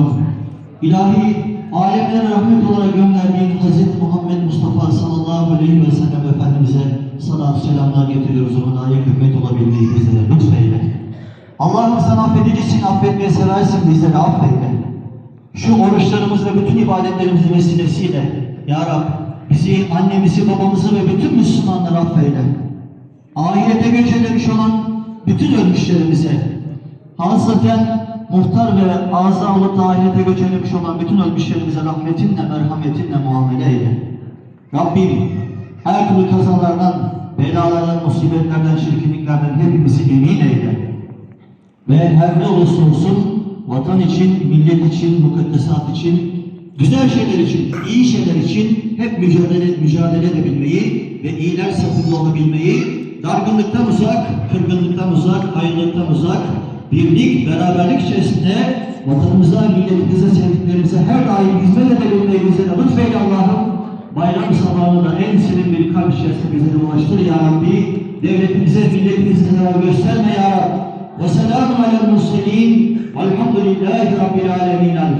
olup ilahi alemlere rahmet olarak gönderdiğin Hz. Muhammed Mustafa sallallahu aleyhi ve sellem Efendimiz'e salat selamlar getiriyoruz. Ona layık ümmet olabilmeyi bizlere lütfeyle. Allah'ım sen affedicisin, affetmeyi seversin bizleri affeyle. Şu oruçlarımız ve bütün ibadetlerimizin vesilesiyle Ya Rab bizi, annemizi, babamızı ve bütün Müslümanları affeyle. Ahirete göç olan bütün ölmüşlerimize, hasreten muhtar ve ağza olup da ahirete göç olan bütün ölmüşlerimize rahmetinle, merhametinle muamele eyle. Rabbim her türlü kazalardan, belalardan, musibetlerden, şirkinliklerden hepimizi emin eyle. Ve her ne olursa olsun vatan için, millet için, mukaddesat için, güzel şeyler için, iyi şeyler için hep mücadele, mücadele edebilmeyi ve iyiler safında olabilmeyi, dargınlıktan uzak, kırgınlıktan uzak, ayrılıktan uzak, birlik, beraberlik içerisinde vatanımıza, milletimize, sevdiklerimize her daim hizmet edebilmeyi lütfeyle Allah'ım. Bayram sabahını da en senin bir kalp içerisinde bize ulaştır ya Rabbi. Devletimize, milletimize zarar gösterme ya Rabbi. Ve selamun alel muslimin. Velhamdülillahi Rabbil alemin. El